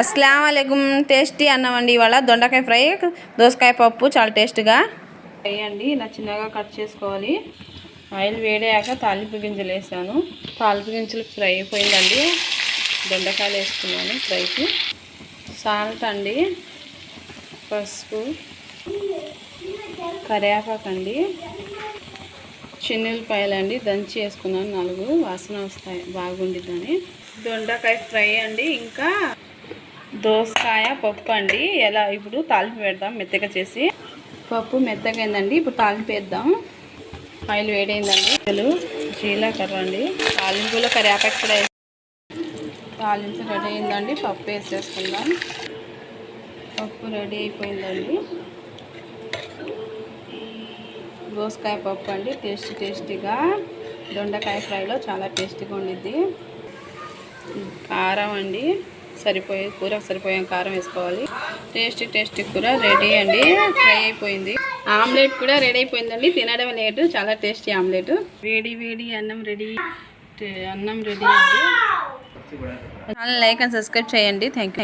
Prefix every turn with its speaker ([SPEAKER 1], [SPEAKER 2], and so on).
[SPEAKER 1] అస్సలం వాలేకుమ్ టేస్టీ అన్నం అండి ఇవాళ దొండకాయ ఫ్రై దోసకాయ పప్పు చాలా టేస్ట్గా. ఫ్రై అండి ఇలా చిన్నగా కట్ చేసుకోవాలి. ఆయిల్ వేడాక తాలింపు గింజలు వేసాను. తాలింపు గింజలు ఫ్రై అయిపోయిందండి. దొండకాయలు వేసుకున్నాను ఫ్రైకి. సాల్ట్ అండి పసుపు కరివేపాకు అండి చిన్నులపాయలు అండి దంచి వేసుకున్నాను. నాలుగు వాసన వస్తాయి బాగుండిద్దని. దొండకాయ ఫ్రై అండి ఇంకా దోసకాయ పప్పు అండి. ఎలా ఇప్పుడు తాలింపు పెడదాం మెత్తగా చేసి. పప్పు మెత్తగా అయిందండి. ఇప్పుడు తాలింపు వేద్దాం. ఆయిల్ వేడైందండి. అసలు జీలకర్ర అండి. తాలింపులో కరివేపాకు కూడా తాలింపు రెడీ అయిందండి. పప్పు వేసేసుకుందాం. పప్పు రెడీ అయిపోయిందండి. దోసకాయ పప్పు అండి. టేస్టీ టేస్టీగా. దొండకాయ ఫ్రైలో చాలా టేస్టీగా ఉండిద్ది. కారం అండి. సరిపోయే కూరకు సరిపోయే కారం వేసుకోవాలి. టేస్టీ టేస్టీ కూర రెడీ అండి. ఫ్రై అయిపోయింది. ఆమ్లెట్ కూడా రెడీ అయిపోయిందండి. తినడం లేటు చాలా టేస్టీ ఆమ్లెట్ వేడి వేడి అన్నం రెడీ అన్నం రెడీ అండి. లైక్ అండ్ సబ్స్క్రైబ్ చేయండి. Thank you